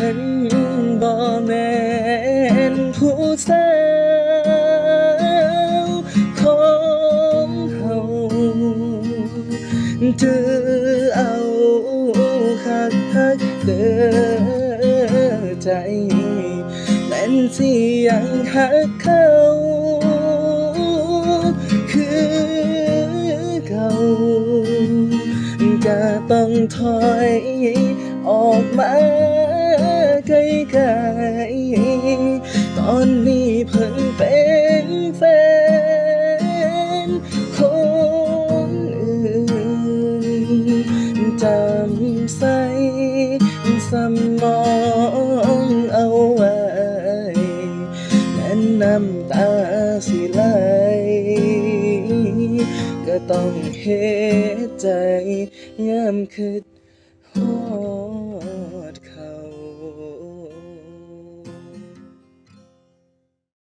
ฉันบ่แม่นผู้สาวของเฮาเธอเอาคักคักเด้อใจแม่นสิยังหักเขาคือเก่าจะต้องถอยออกมา อนนี้เพิ่งเป็นแฟนคนอื่นจำใส่สมองเอาไว้นั้นน้ำตาสิไหลก็ต้องเฮ็ดใจยามคิดฮอ